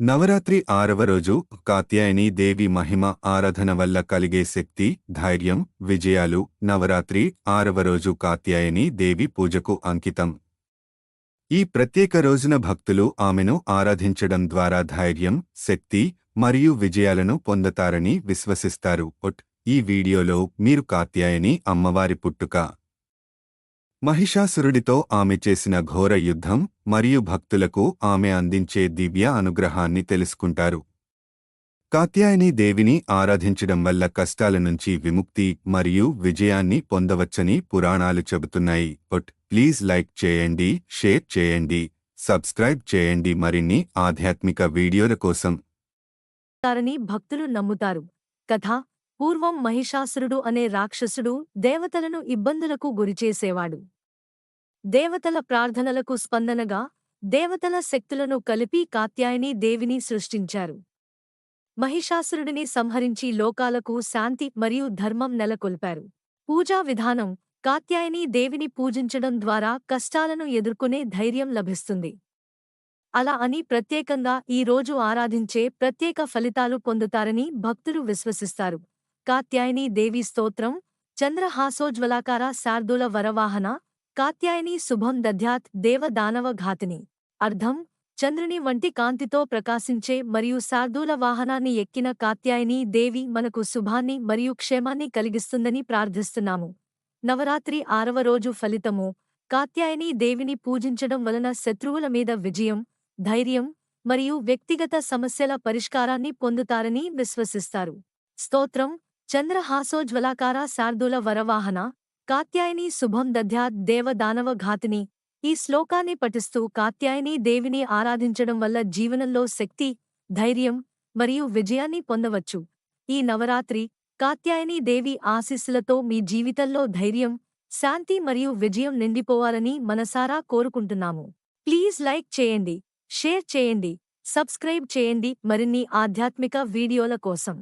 నవరాత్రి ఆరవ రోజు కాత్యాయని దేవి మహిమ ఆరాధన వల్ల కలిగే శక్తి ధైర్యం విజయాలు నవరాత్రి ఆరవ రోజు కాత్యాయని దేవి పూజకు అంకితం. ఈ ప్రత్యేక రోజున భక్తులు ఆమెను ఆరాధించడం ద్వారా ధైర్యం శక్తి మరియు విజయాలను పొందతారని విశ్వసిస్తారు. ఒట్ ఈ వీడియోలో మీరు కాత్యాయని అమ్మవారి పుట్టుక మహిషాసురుడితో ఆమె చేసిన ఘోర యుద్ధం మరియు భక్తులకు ఆమె అందించే దివ్య అనుగ్రహాన్ని తెలుసుకుంటారు. కాత్యాయని దేవిని ఆరాధించడం వల్ల కష్టాల నుంచి విముక్తి మరియు విజయాన్ని పొందవచ్చని పురాణాలు చెబుతున్నాయి. బట్ ప్లీజ్ లైక్ చేయండి షేర్ చేయండి సబ్స్క్రైబ్ చేయండి మరిన్ని ఆధ్యాత్మిక వీడియోల కోసం. భక్తులు నమ్ముతారు. కథ పూర్వం మహిషాసురుడు అనే రాక్షసుడు దేవతలను ఇబ్బందులకు గురిచేసేవాడు. దేవతల ప్రార్థనలకు స్పందనగా దేవతల శక్తులను కలిపి కాత్యాయని దేవిని సృష్టించారు. మహిషాసురుడిని సంహరించి లోకాలకు శాంతి మరియు ధర్మం నెలకొల్పారు. పూజా విధానం కాత్యాయని దేవిని పూజించడం ద్వారా కష్టాలను ఎదుర్కొనే ధైర్యం లభిస్తుంది. అలా అని ప్రత్యేకంగా ఈ రోజు ఆరాధించే ప్రత్యేక ఫలితాలు పొందుతారని భక్తులు విశ్వసిస్తారు. కాత్యాయని దేవి స్తోత్రం చంద్రహాసోజ్వలాకార శార్దూల వరవాహన కాత్యాయని శుభం దధ్యాత్ దేవ దానవ ఘాతిని. అర్థం చంద్రుని వంటి కాంతితో ప్రకాశించే మరియు శార్దూల వాహనాన్ని ఎక్కిన కాత్యాయని దేవి మనకు శుభాన్ని మరియు క్షేమాన్ని కలిగిస్తుందని ప్రార్థిస్తున్నాము. నవరాత్రి ఆరవ రోజు ఫలితము కాత్యాయని దేవిని పూజించడం వలన శత్రువుల మీద విజయం ధైర్యం మరియు వ్యక్తిగత సమస్యల పరిష్కారాన్ని పొందుతారని విశ్వసిస్తారు. స్తోత్రం చంద్రహాసోజ్వలాకార శార్దూల వరవాహన కాత్యాయని శుభం దధ్యాత్ దేవదానవ ఘాతిని ఈ శ్లోకాన్ని పఠిస్తూ కాత్యాయని దేవిని ఆరాధించడం వల్ల జీవనంలో శక్తి ధైర్యం మరియు విజయాన్ని పొందవచ్చు. ఈ నవరాత్రి కాత్యాయని దేవి ఆశీస్సులతో మీ జీవితంలో ధైర్యం శాంతి మరియు విజయం నిండిపోవాలని మనసారా కోరుకుంటున్నాము. ప్లీజ్ లైక్ చేయండి షేర్ చేయండి సబ్స్క్రైబ్ చేయండి మరిన్ని ఆధ్యాత్మిక వీడియోల కోసం.